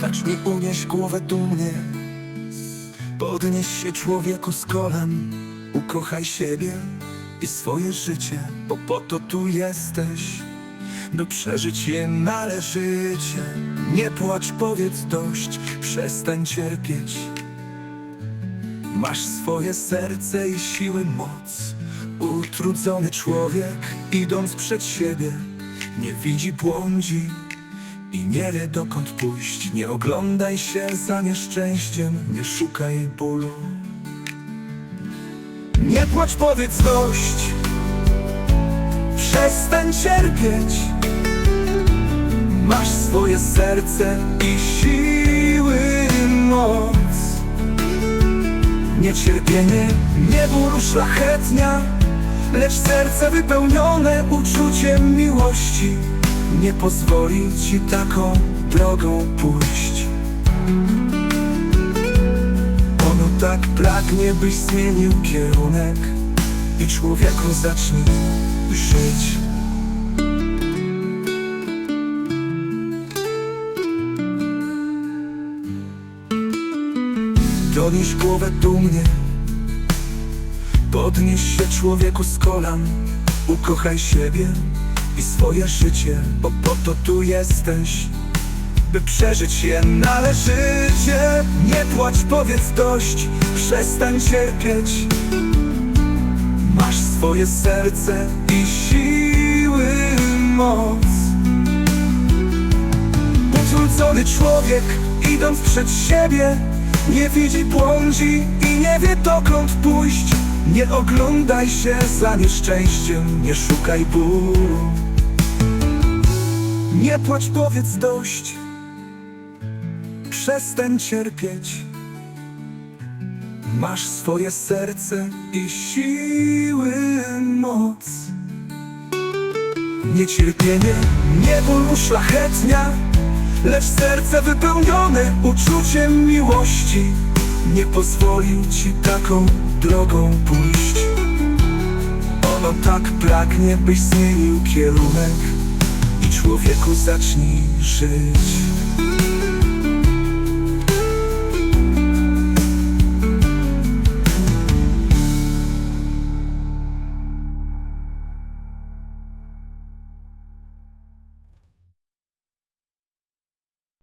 Zacznij unieść głowę dumnie. Podnieś się człowieku z kolan Ukochaj siebie i swoje życie Bo po to tu jesteś By przeżyć je należycie. Nie płacz, powiedz dość Przestań cierpieć. Masz swoje serce i siły moc. Utrudzony człowiek idąc przed siebie Nie widzi błądzi i nie wie dokąd pójść? Nie oglądaj się za nieszczęściem Nie szukaj bólu. Nie płacz, powiedz dość. Przestań cierpieć. Masz swoje serce i siły moc. Niecierpienie nie ból szlachetnia Lecz serce wypełnione uczuciem miłości Nie pozwoli ci taką drogą pójść. Ono tak pragnie, byś zmienił kierunek I człowieku zacznij żyć. Donieś głowę dumnie Podnieś się człowieku z kolan Ukochaj siebie i swoje życie Bo po to tu jesteś By przeżyć je należycie. Nie płacz, powiedz dość Przestań cierpieć. Masz swoje serce i siły moc. Utrudzony człowiek, idąc przed siebie Nie widzi, błądzi i nie wie dokąd pójść. Nie oglądaj się za nieszczęściem, nie szukaj bólu Nie płacz, powiedz dość. Przestań cierpieć. Masz swoje serce i siły moc. Niecierpienie nie ból uszlachetnia Lecz serce wypełnione uczuciem miłości Nie pozwoli ci taką drogą pójść. Ono tak pragnie, byś zmienił kierunek człowieku zacznij żyć